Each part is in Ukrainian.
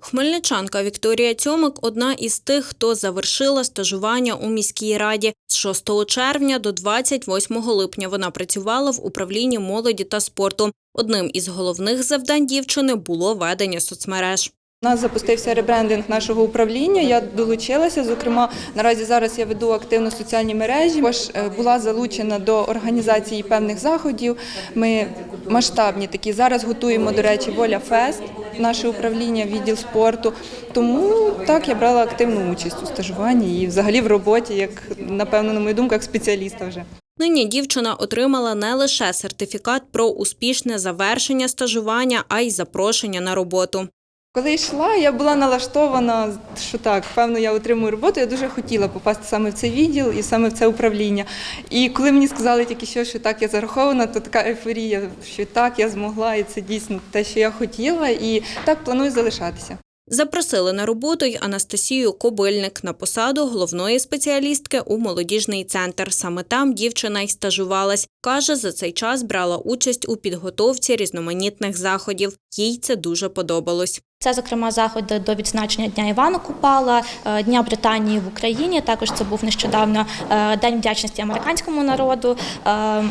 Хмельничанка Вікторія Цьомик – одна із тих, хто завершила стажування у міській раді. З 6 червня до 28 липня вона працювала в управлінні молоді та спорту. Одним із головних завдань дівчини було ведення соцмереж. У нас запустився ребрендинг нашого управління. Я долучилася. Зокрема, наразі зараз я веду активно соціальні мережі. Також е, була залучена до організації певних заходів. Ми масштабні такі. Зараз готуємо, до речі, Воля Фест, наше управління, відділ спорту. Тому так я брала активну участь у стажуванні і взагалі в роботі, як напевно, на мою думку, як спеціаліста вже. Нині дівчина отримала не лише сертифікат про успішне завершення стажування, а й запрошення на роботу. Коли йшла, я була налаштована, що так, певно, я отримую роботу. Я дуже хотіла попасти саме в цей відділ і саме в це управління. І коли мені сказали тільки що, що так я зарахована, то така ейфорія, що так я змогла, і це дійсно те, що я хотіла, і так планую залишатися. Запросили на роботу й Анастасію Кобильник на посаду головної спеціалістки у молодіжний центр. Саме там дівчина й стажувалась. Каже, за цей час брала участь у підготовці різноманітних заходів. Їй це дуже подобалось. Це, зокрема, заходи до відзначення Дня Івана Купала, е, Дня Британії в Україні. Також це був нещодавно е, День вдячності американському народу. Е,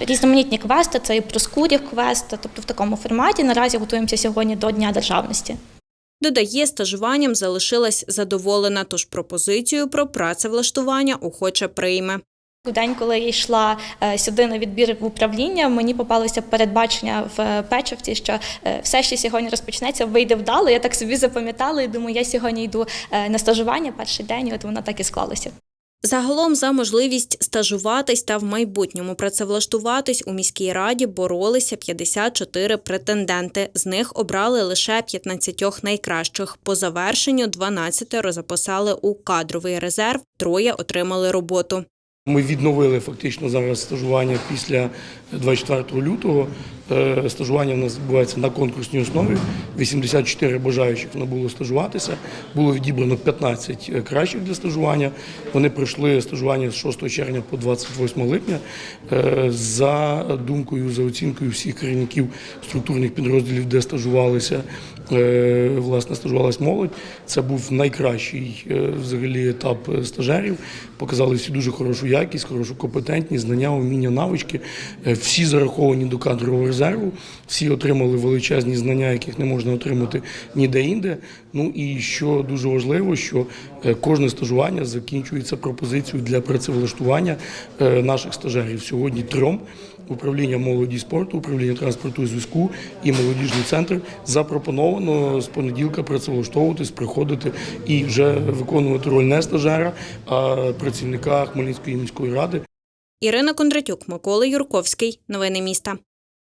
Різноманітні квести, це і Проскурів квест, тобто в такому форматі. Наразі готуємося сьогодні до Дня державності. Додає, стажуванням залишилась задоволена, тож пропозицію про працевлаштування охоче прийме. У день, коли я йшла е, сюди на відбір в управління, мені попалося передбачення в е, Печовці, що е, все, що сьогодні розпочнеться, вийде вдало. Я так собі запам'ятала і думаю, я сьогодні йду на стажування перший день, і от воно так і склалося. Загалом за можливість стажуватись та в майбутньому працевлаштуватись у міській раді боролися 54 претенденти. З них обрали лише 15 найкращих. По завершенню 12 записали у кадровий резерв, троє отримали роботу. Ми відновили фактично зараз стажування після 24 лютого. Е, Стажування в нас відбувається на конкурсній основі. 84 бажаючих не було стажуватися. Було відібрано 15 кращих для стажування. Вони пройшли стажування з 6 червня по 28 липня. Е, За думкою, за оцінкою всіх керівників структурних підрозділів, де стажувалися, е, власне, стажувалась молодь. Це був найкращий е, взагалі етап е, стажерів. Показали всі дуже хорошу якість, хорошу компетентність, знання, вміння, навички. Е, Всі зараховані до кадрового резерву, всі отримали величезні знання, яких не можна отримати ніде інде. Ну і що дуже важливо, що е, кожне стажування закінчується пропозицією для працевлаштування е, наших стажерів. Сьогодні трьом управління молоді спорту, управління транспорту і зв'язку і молодіжний центр запропоновано з понеділка працевлаштовуватись, приходити і вже виконувати роль не стажера, а працівника Хмельницької міської ради. Ірина Кондратюк, Микола Юрковський. Новини міста.